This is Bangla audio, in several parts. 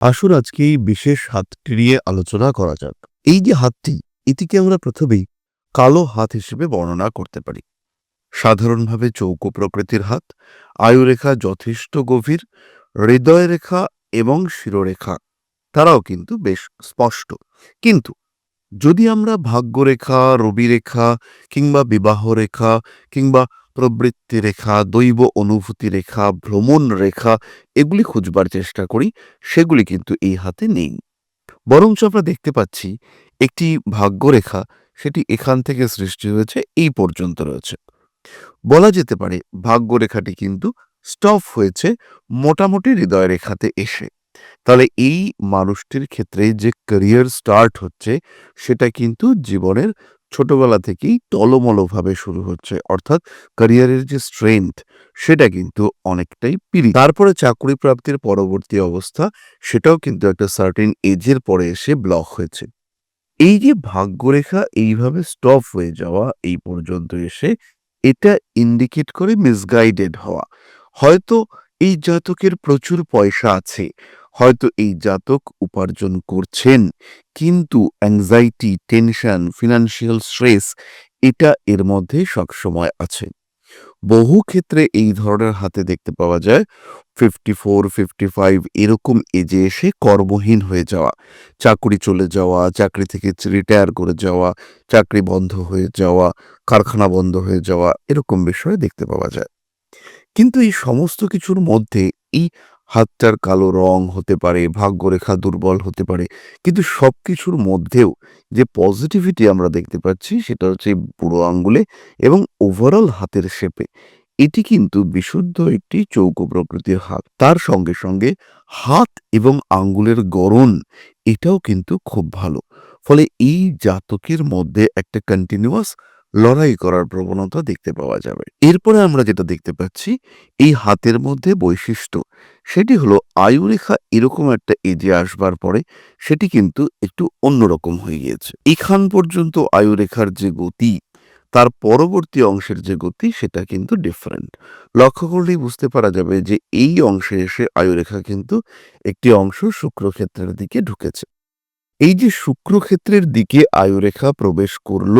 আসুন আজকে এই বিশেষ হাতটি নিয়ে আলোচনা করা যাক। এই যে হাতটি, এটিকে আমরা প্রথমেই কালো হাত হিসেবে বর্ণনা করতে পারি। সাধারণভাবে চৌকো প্রকৃতির হাত, আয়ুরেখা যথেষ্ট গভীর হৃদয় রেখা এবং শিরোরেখা, তারাও কিন্তু বেশ স্পষ্ট। কিন্তু যদি আমরা ভাগ্যরেখা, রবিরেখা কিংবা বিবাহ রেখা কিংবা প্রবৃত্তি রেখা, দৈব অনুভূতি রেখা, ভ্রমণ রেখা এগুলি খুঁজবার চেষ্টা করি, সেগুলি কিন্তু এই হাতে নেই। বরঞ্চ আমরা দেখতে পাচ্ছি একটি ভাগ্যরেখা সেটি এখান থেকে সৃষ্টি হয়েছে, এই পর্যন্ত রয়েছে। বলা যেতে পারে ভাগ্যরেখাটি কিন্তু স্টপ হয়েছে মোটামুটি হৃদয় রেখাতে এসে। তাহলে এই মানুষটির ক্ষেত্রে যে ক্যারিয়ার স্টার্ট হচ্ছে, সেটা কিন্তু জীবনের ছোটবেলা থেকেই টলমলভাবে শুরু হচ্ছে। অর্থাৎ ক্যারিয়ারের যে স্ট্রেংথ সেটা কিন্তু অনেকটাই পিড়ি তারপরে চাকরি প্রাপ্তির পরবর্তী অবস্থা, সেটাও কিন্তু একটা সার্টেন এজের পরে এসে ব্লক হয়েছে। এই যে ভাগ্যরেখা এইভাবে স্টপ হয়ে যাওয়া এই পর্যন্ত এসে, এটা ইন্ডিকেট করে মিসগাইডেড হওয়া। হয়তো এই জাতকের প্রচুর পয়সা আছে হয়তো এই জাতক উপার্জন করছেন, কিন্তু অ্যাংজাইটি টেনশন ফিনান্সিয়াল স্ট্রেস এটা এর মধ্যে সবসময় আছে। বহু ক্ষেত্রে এই ধরনের হাতে দেখতে পাওয়া যায় ফিফটি ফোর ফিফটি ফাইভ এরকম এজে এসে কর্মহীন হয়ে যাওয়া, চাকরি চলে যাওয়া, চাকরি থেকে রিটায়ার করে যাওয়া, চাকরি বন্ধ হয়ে যাওয়া, কারখানা বন্ধ হয়ে যাওয়া, এরকম বিষয়ে দেখতে পাওয়া যায়। কিন্তু এই সমস্ত কিছুর মধ্যে এই হাতটার কালো রং হতে পারে, ভাগ্যরেখা দুর্বল হতে পারে। কিন্তু সব কিছুর মধ্যেও যে পজিটিভিটি আমরা দেখতে পাচ্ছি, সেটা হচ্ছে বুড়ো আঙ্গুলে এবং ওভারঅল হাতের শেপে। এটি কিন্তু বিশুদ্ধ একটি চৌকো প্রকৃতির হাত। তার সঙ্গে সঙ্গে হাত এবং আঙ্গুলের গড়ন, এটাও কিন্তু খুব ভালো। ফলে এই জাতকের মধ্যে একটা কন্টিনিউয়াস লড়াই করার প্রবণতা দেখতে পাওয়া যাবে। এরপরে আমরা যেটা দেখতে পাচ্ছি, এই হাতের মধ্যে বৈশিষ্ট্য। সেটি হলো আয়ুরেখা এরকম একটা এজে আসবার পরে সেটি কিন্তু একটু অন্যরকম হয়ে গিয়েছে। এখান পর্যন্ত আয়ুরেখার যে গতি, তার পরবর্তী অংশের যে গতি, সেটা কিন্তু ডিফারেন্ট লক্ষ্য করলেই বুঝতে পারা যাবে যে এই অংশে এসে আয়ুরেখা কিন্তু একটি অংশ শুক্রক্ষেত্রের দিকে ঢুকেছে। এই যে শুক্রক্ষেত্রের দিকে আয়ুরেখা প্রবেশ করল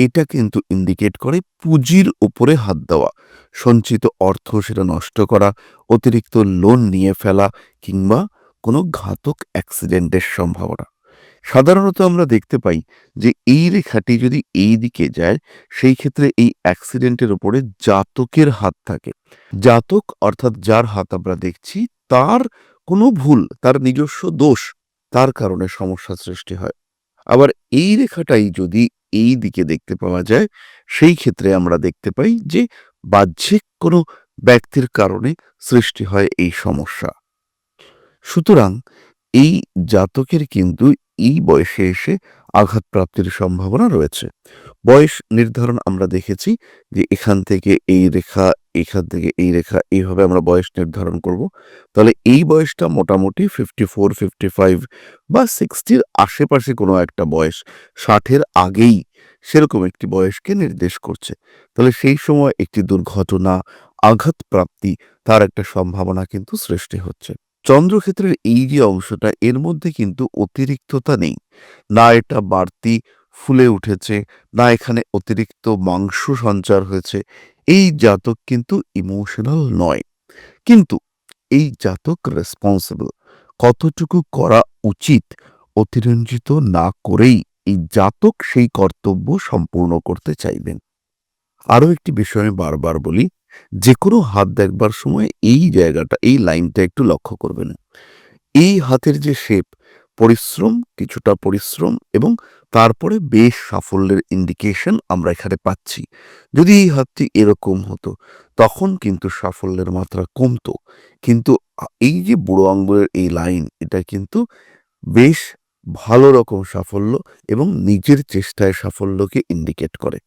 এটা কিন্তু ইন্ডিকেট করে পুঁজির ওপরে হাত দেওয়া, সঞ্চিত অর্থ সেটা নষ্ট করা, অতিরিক্ত লোন নিয়ে ফেলা কিংবা কোনো ঘাতক অ্যাক্সিডেন্টের সম্ভাবনা। সাধারণত আমরা দেখতে পাই যে এই রেখাটি যদি এই দিকে যায়, সেই ক্ষেত্রে এই অ্যাক্সিডেন্টের ওপরে জাতকের হাত থাকে। জাতক অর্থাৎ যার হাত আমরা দেখছি, তার কোনো ভুল, তার নিজস্ব দোষ, তার কারণে সমস্যা সৃষ্টি হয়। আবার এই রেখাটাই যদি এই দিকে দেখতে পাওয়া যায়, সেই ক্ষেত্রে আমরা দেখতে পাই যে বাহ্যিক কোনো ব্যক্তির কারণে সৃষ্টি হয় এই সমস্যা। সুতরাং এই জাতকের কিন্তু এই বয়সে এসে আঘাত প্রাপ্তির সম্ভাবনা রয়েছে। বয়স নির্ধারণ আমরা দেখেছি যে এখান থেকে এই রেখা এখান থেকে এই রেখা, এইভাবে আমরা বয়স নির্ধারণ করব। তাহলে এই বয়সটা মোটামুটি ফিফটি ফোর ফিফটি ফাইভ বা সিক্সটির আশেপাশে কোনো একটা বয়স, ষাটের আগেই সেরকম একটি বয়সকে নির্দেশ করছে। তাহলে সেই সময় একটি দুর্ঘটনা আঘাতপ্রাপ্তি তার একটা সম্ভাবনা কিন্তু সৃষ্টি হচ্ছে। চন্দ্রক্ষেত্রের এই যে অংশটা, এর মধ্যে কিন্তু অতিরিক্ততা নেই। না এটা বাড়তি ফুলে উঠেছে, না এখানে অতিরিক্ত মাংস সঞ্চার হয়েছে, এই জাতক কিন্তু ইমোশনাল নয়। কিন্তু এই জাতক রেসপন্সিবল কতটুকু করা উচিত, অতিরঞ্জিত না করেই এই জাতক সেই কর্তব্য সম্পূর্ণ করতে চাইবেন। আরও একটি বিষয় আমি বারবার বলি যে কোনো হাত দেখবার সময় এই জায়গাটা, এই লাইনটা একটু লক্ষ্য করবেন। এই হাতের যে শেপ পরিশ্রম, কিছুটা পরিশ্রম এবং তারপরে বেশ সাফল্যের ইন্ডিকেশন আমরা এখানে পাচ্ছি। যদি এই হাতটি এরকম হতো, তখন কিন্তু সাফল্যের মাত্রা কমতো। কিন্তু এই যে বুড়ো আঙ্গুলের এই লাইন এটা কিন্তু বেশ ভালো রকম সাফল্য এবং নিজের চেষ্টায় সাফল্যকে ইন্ডিকেট করে।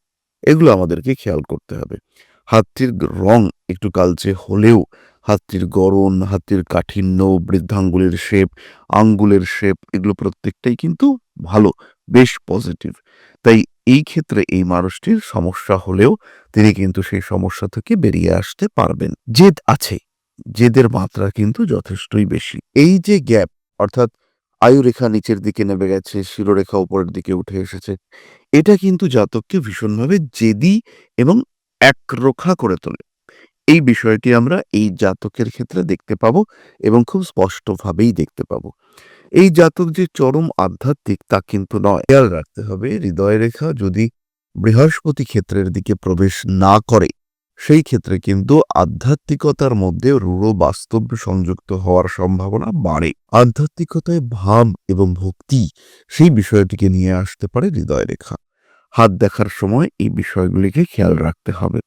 এগুলো আমাদেরকে খেয়াল করতে হবে। হাতটির রং একটু কালচে হলেও হাতটির গড়ন হাতটির কাঠিন্য, বৃদ্ধাঙ্গুলের শেপ, আঙ্গুলের শেপ, এগুলো প্রত্যেকটাই কিন্তু ভালো, বেশ পজিটিভ তাই এই ক্ষেত্রে এই মানুষটির সমস্যা হলেও তিনি কিন্তু সেই সমস্যা থেকে বেরিয়ে আসতে পারবেন। জেদ আছে, জেদের মাত্রা কিন্তু যথেষ্টই বেশি। এই যে গ্যাপ, অর্থাৎ আয়ুরেখা নিচের দিকে নেমে গেছে, শিরোরেখা উপরের দিকে উঠে এসেছে, এটা কিন্তু জাতককে ভীষণভাবে জেদি এবং একরোখা করে তোলে। এই বিষয়টি আমরা এই জাতকের ক্ষেত্রে দেখতে পাব এবং খুব স্পষ্টভাবেই দেখতে পাব। এই জাতক যে চরম আধ্যাত্মিক তা কিন্তু নয়। খেয়াল রাখতে হবে, হৃদয় রেখা যদি বৃহস্পতি ক্ষেত্রের দিকে প্রবেশ না করে, সেই ক্ষেত্রে কিন্তু আধ্যাত্মিকতার মধ্যে রূঢ় বাস্তব সংযুক্ত হওয়ার সম্ভাবনা বাড়ে। আধ্যাত্মিকতায় ভাব এবং ভক্তি, সেই বিষয়টিকে নিয়ে আসতে পারে হৃদয় রেখা। হাত দেখার সময় এই বিষয়গুলিকে খেয়াল রাখতে হবে।